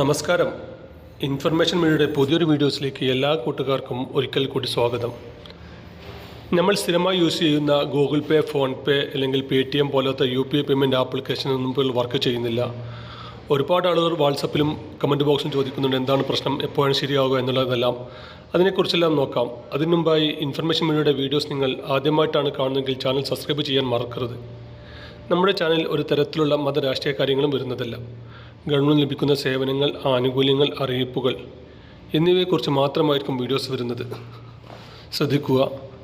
നമസ്കാരം. ഇൻഫർമേഷൻ മീഡിയയുടെ പുതിയൊരു വീഡിയോസിലേക്ക് എല്ലാ കൂട്ടുകാർക്കും ഒരിക്കൽ കൂടി സ്വാഗതം. നമ്മൾ സ്ഥിരമായി യൂസ് ചെയ്യുന്ന ഗൂഗിൾ പേ ഫോൺ പേ അല്ലെങ്കിൽ പേ ടി എം പോലത്തെ യു പി ഐ പേയ്മെന്റ് ആപ്ലിക്കേഷനൊന്നും ഇപ്പോൾ വർക്ക് ചെയ്യുന്നില്ല. ഒരുപാട് ആളുകൾ വാട്സപ്പിലും കമന്റ് ബോക്സിലും ചോദിക്കുന്നുണ്ട് എന്താണ് പ്രശ്നം എപ്പോഴാണ് ശരിയാവുക എന്നുള്ളതെല്ലാം. അതിനെക്കുറിച്ചെല്ലാം നോക്കാം. അതിനു മുമ്പായി ഇൻഫർമേഷൻ മീഡിയയുടെ വീഡിയോസ് നിങ്ങൾ ആദ്യമായിട്ടാണ് കാണുന്നതെങ്കിൽ ചാനൽ സബ്സ്ക്രൈബ് ചെയ്യാൻ മറക്കരുത്. നമ്മുടെ ചാനൽ ഒരു തരത്തിലുള്ള മത രാഷ്ട്രീയ കാര്യങ്ങളും വരുന്നതല്ല. ഗവൺമെന്റ് ലഭിക്കുന്ന സേവനങ്ങൾ ആനുകൂല്യങ്ങൾ അറിയിപ്പുകൾ എന്നിവയെക്കുറിച്ച് മാത്രമായിരിക്കും വീഡിയോസ് വരുന്നത്. ശ്രദ്ധിക്കുക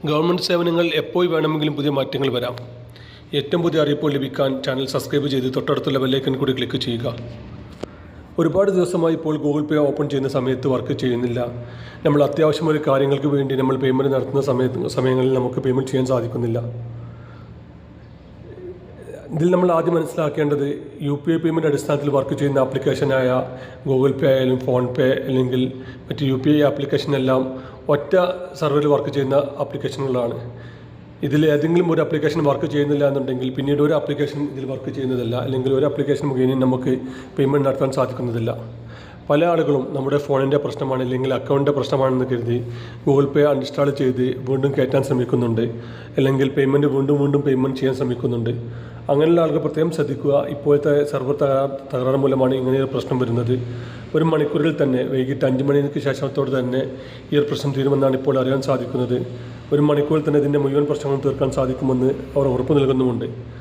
ഗവൺമെന്റ് സേവനങ്ങൾ എപ്പോൾ വേണമെങ്കിലും പുതിയ മാറ്റങ്ങൾ വരാം. ഏറ്റവും പുതിയ അറിയിപ്പുകൾ ലഭിക്കാൻ ചാനൽ സബ്സ്ക്രൈബ് ചെയ്ത് തൊട്ടടുത്തുള്ള ബെല്ലൈക്കൻ കൂടി ക്ലിക്ക് ചെയ്യുക. ഒരുപാട് ദിവസമായി ഇപ്പോൾ ഗൂഗിൾ പേ ഓപ്പൺ ചെയ്യുന്ന സമയത്ത് വർക്ക് ചെയ്യുന്നില്ല. നമ്മൾ അത്യാവശ്യമായ കാര്യങ്ങൾക്ക് വേണ്ടി നമ്മൾ പേയ്മെന്റ് നടത്തുന്ന സമയത്ത് സമയങ്ങളിൽ നമുക്ക് പേയ്മെന്റ് ചെയ്യാൻ സാധിക്കുന്നില്ല. ഇതിൽ നമ്മൾ ആദ്യം മനസ്സിലാക്കേണ്ടത് യു പി ഐ പേയ്മെന്റ് അടിസ്ഥാനത്തിൽ വർക്ക് ചെയ്യുന്ന ആപ്ലിക്കേഷനായ ഗൂഗിൾ പേ ആയാലും ഫോൺ പേ അല്ലെങ്കിൽ മറ്റ് യു പി ഐ ആപ്ലിക്കേഷനെല്ലാം ഒറ്റ സെർവറിൽ വർക്ക് ചെയ്യുന്ന ആപ്ലിക്കേഷനുകളാണ് ഇതിൽ ഏതെങ്കിലും ഒരു ആപ്ലിക്കേഷൻ വർക്ക് ചെയ്യുന്നില്ല എന്നുണ്ടെങ്കിൽ പിന്നീട് ഒരു ആപ്ലിക്കേഷൻ ഇതിൽ വർക്ക് ചെയ്യുന്നതല്ല. അല്ലെങ്കിൽ ഒരു ആപ്ലിക്കേഷൻ മുഖേന നമുക്ക് പേയ്മെന്റ് നടത്താൻ സാധിക്കുന്നതില്ല. പല ആളുകളും നമ്മുടെ ഫോണിന്റെ പ്രശ്നമാണ് അല്ലെങ്കിൽ അക്കൗണ്ടിന്റെ പ്രശ്നമാണെന്ന് കരുതി ഗൂഗിൾ പേ അൺഇൻസ്റ്റാൾ ചെയ്ത് വീണ്ടും കയറ്റാൻ ശ്രമിക്കുന്നുണ്ട് അല്ലെങ്കിൽ പേയ്മെന്റ് വീണ്ടും വീണ്ടും പേയ്മെന്റ് ചെയ്യാൻ ശ്രമിക്കുന്നുണ്ട്. അങ്ങനെയുള്ള ആളുകൾ പ്രത്യേകം ശ്രദ്ധിക്കുക. ഇപ്പോഴത്തെ സെർവർ തകരാർ തകരാറ് മൂലമാണ് ഇങ്ങനെയൊരു പ്രശ്നം വരുന്നത്. ഒരു മണിക്കൂറിൽ തന്നെ വൈകിട്ട് അഞ്ച് മണിക്ക് ശേഷത്തോടെ തന്നെ ഈ ഒരു പ്രശ്നം തീരുമെന്നാണ് ഇപ്പോൾ അറിയാൻ സാധിക്കുന്നത്. ഒരു മണിക്കൂറിൽ തന്നെ ഇതിന്റെ മുഴുവൻ പ്രശ്നങ്ങളും തീർക്കാൻ സാധിക്കുമെന്ന് അവർ ഉറപ്പ് നൽകുന്നുമുണ്ട്.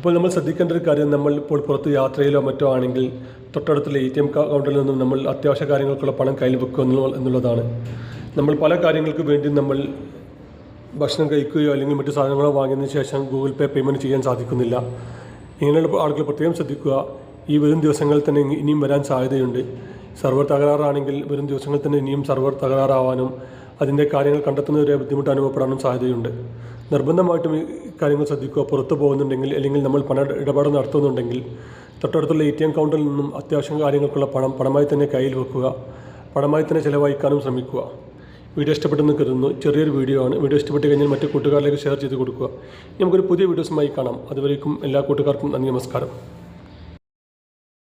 ഇപ്പോൾ നമ്മൾ ശ്രദ്ധിക്കേണ്ട ഒരു കാര്യം നമ്മൾ ഇപ്പോൾ പുറത്ത് യാത്രയിലോ മറ്റോ ആണെങ്കിൽ തൊട്ടടുത്തുള്ള എ ടി എം കൗണ്ടറിൽ നിന്നും നമ്മൾ അത്യാവശ്യ കാര്യങ്ങൾക്കുള്ള പണം കയ്യിൽ വെക്കുക എന്നുള്ളതാണ്. നമ്മൾ പല കാര്യങ്ങൾക്ക് വേണ്ടി നമ്മൾ ഭക്ഷണം കഴിക്കുകയോ അല്ലെങ്കിൽ മറ്റു സാധനങ്ങളോ വാങ്ങിയതിന് ശേഷം ഗൂഗിൾ പേ പേയ്മെന്റ് ചെയ്യാൻ സാധിക്കുന്നില്ല. ഇങ്ങനെയുള്ള ആളുകൾ പ്രത്യേകം ശ്രദ്ധിക്കുക. ഈ വരും ദിവസങ്ങളിൽ തന്നെ ഇനിയും വരാൻ സാധ്യതയുണ്ട്. സർവർ തകരാറാണെങ്കിൽ വരും ദിവസങ്ങളിൽ തന്നെ ഇനിയും സർവർ തകരാറാവാനും അതിന്റെ കാര്യങ്ങൾ കണ്ടെത്തുന്നവരെ ബുദ്ധിമുട്ട് അനുഭവപ്പെടാനും സാധ്യതയുണ്ട്. നിർബന്ധമായിട്ടും ഈ കാര്യങ്ങൾ ശ്രദ്ധിക്കുക പുറത്തു പോകുന്നുണ്ടെങ്കിൽ അല്ലെങ്കിൽ നമ്മൾ പണ ഇടപാട് നടത്തുന്നുണ്ടെങ്കിൽ തൊട്ടടുത്തുള്ള എ ടി എം കൗണ്ടറിൽ നിന്നും അത്യാവശ്യം കാര്യങ്ങൾക്കുള്ള പണം പണമായി തന്നെ കയ്യിൽ വെക്കുക പണമായി തന്നെ ചിലവഴിക്കാനും ശ്രമിക്കുക. വീഡിയോ ഇഷ്ടപ്പെട്ടെന്ന് കരുതുന്നു. ചെറിയൊരു വീഡിയോ ആണ്. വീഡിയോ ഇഷ്ടപ്പെട്ട് കഴിഞ്ഞാൽ മറ്റു കൂട്ടുകാരിലേക്ക് ഷെയർ ചെയ്ത് കൊടുക്കുക. നമുക്കൊരു പുതിയ വീഡിയോസുമായി കാണാം. അതുവരേക്കും എല്ലാ കൂട്ടുകാർക്കും നന്ദി നമസ്കാരം.